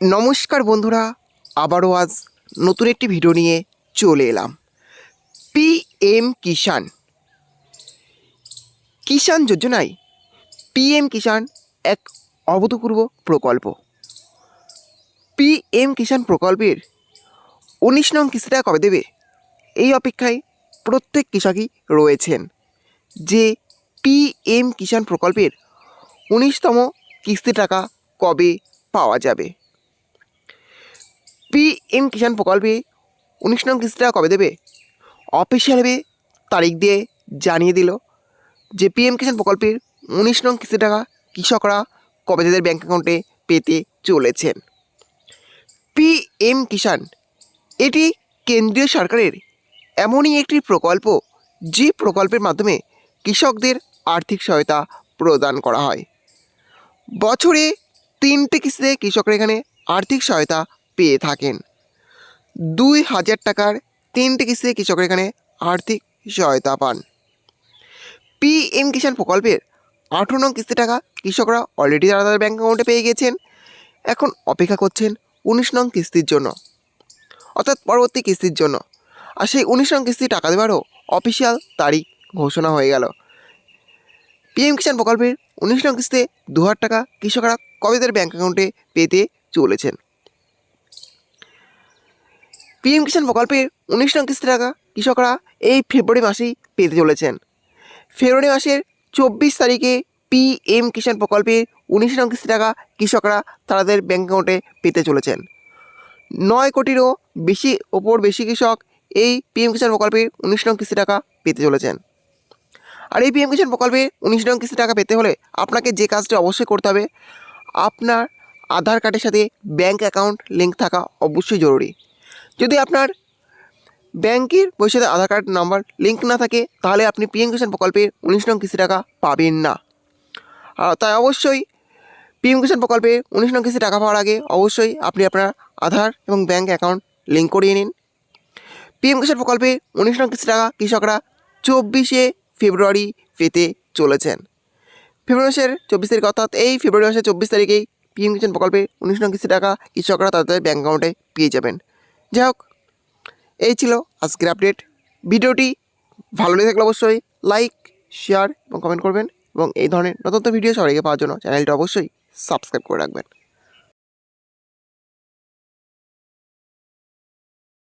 নমস্কার বন্ধুরা, আবারও আজ নতুন একটি ভিডিও নিয়ে চলে এলাম। পি এম কিষাণ। কিষাণ যোজনায় পি এম কিষাণ এক অভূতপূর্ব প্রকল্প। পি এম কিষাণ প্রকল্পের উনিশ নং কিস্তিটা কবে দেবে? এই অপেক্ষায় প্রত্যেক কৃষকই রয়েছেন, যে পি এম কিষাণ প্রকল্পের উনিশতম কিস্তি টাকা কবে পাওয়া যাবে? এম কিষাণ প্রকল্পে উনিশ নং কিস্তিটা কবে দেবে? অফিসিয়ালভাবে তারিখ দিয়ে জানিয়ে দিল যে পি এম কিষাণ প্রকল্পের উনিশ নং কিস্তি টাকা কৃষকরা কবে তাদের ব্যাঙ্ক অ্যাকাউন্টে পেতে চলেছেন? পি এম কিষাণ, এটি কেন্দ্রীয় সরকারের এমনই একটি প্রকল্প যে প্রকল্পের মাধ্যমে কৃষকদের আর্থিক সহায়তা প্রদান করা হয়। বছরে তিনটে কিস্তিতে কৃষকরা এখানে আর্থিক সহায়তা পেয়ে থাকেন। দুই হাজার টাকার তিনটি কিস্তিতে কৃষকরা এখানে আর্থিক সহায়তা পান। পি এম কিষাণ প্রকল্পের আঠেরো নং কিস্তি টাকা কৃষকরা অলরেডি তারা তাদের ব্যাঙ্ক অ্যাকাউন্টে পেয়ে গেছেন এখন অপেক্ষা করছেন উনিশ নং কিস্তির জন্য, অর্থাৎ পরবর্তী কিস্তির জন্য। আর সেই উনিশ নং কিস্তি টাকা দেওয়ারও অফিসিয়াল তারিখ ঘোষণা হয়ে গেল। পিএম কিষাণ প্রকল্পের উনিশ নং কিস্তিতে দু হাজার টাকা কৃষকরা কবে তাদের ব্যাঙ্ক অ্যাকাউন্টে পেতে চলেছেন? পিএম কিষাণ প্রকল্পের উনিশ নং কিস্তি টাকা কৃষকরা এই ফেব্রুয়ারি মাসেই পেতে চলেছেন। ফেব্রুয়ারি মাসের চব্বিশ তারিখে পিএম কিষাণ প্রকল্পের উনিশ নং কিস্তি টাকা কৃষকরা তাদের ব্যাঙ্ক অ্যাকাউন্টে পেতে চলেছেন। নয় কোটিরও বেশি, ওপর বেশি কৃষক এই পিএম কিষাণ প্রকল্পের উনিশ নং কিস্তি টাকা পেতে চলেছেন। আর এই পিএম কিষাণ প্রকল্পে উনিশ নং কিস্তি টাকা পেতে হলে আপনাকে যে কাজটি অবশ্যই করতে হবে, আপনার আধার কার্ডের সাথে ব্যাঙ্ক অ্যাকাউন্ট লিঙ্ক থাকা অবশ্যই জরুরি। যদি আপনার ব্যাংকের বইয়ের আধার কার্ড নাম্বার লিঙ্ক না থাকে, তাহলে আপনি পিএম কিষাণ প্রকল্পের উনিশ নং কিস্তি টাকা পাবেন না। তাই অবশ্যই পিএম কিষাণ প্রকল্পে উনিশ নং কিস্তি টাকা পাওয়ার আগে অবশ্যই আপনি আপনার আধার এবং ব্যাঙ্ক অ্যাকাউন্ট লিঙ্ক করিয়ে নিন। পিএম কিষাণ প্রকল্পে উনিশ নং কিস্তি টাকা কৃষকরা চব্বিশে ফেব্রুয়ারি পেতে চলেছেন। ফেব্রুয়ারি মাসের চব্বিশ তারিখ অর্থাৎ এই ফেব্রুয়ারি মাসের চব্বিশ তারিখেই পিএম কিষাণ প্রকল্পে উনিশ নং কিস্তি টাকা কৃষকরা তাদের ব্যাঙ্ক অ্যাকাউন্টে পেয়ে যাবেন। যাই হোক এই ছিল আজকের আপডেট ভিডিওটি ভালো লেগে থাকলে অবশ্যই লাইক শেয়ার এবং কমেন্ট করবেন এবং এই ধরনের নতুন ভিডিও সবাইকে পাওয়ার জন্য চ্যানেলটা অবশ্যই সাবস্ক্রাইব করে রাখবেন।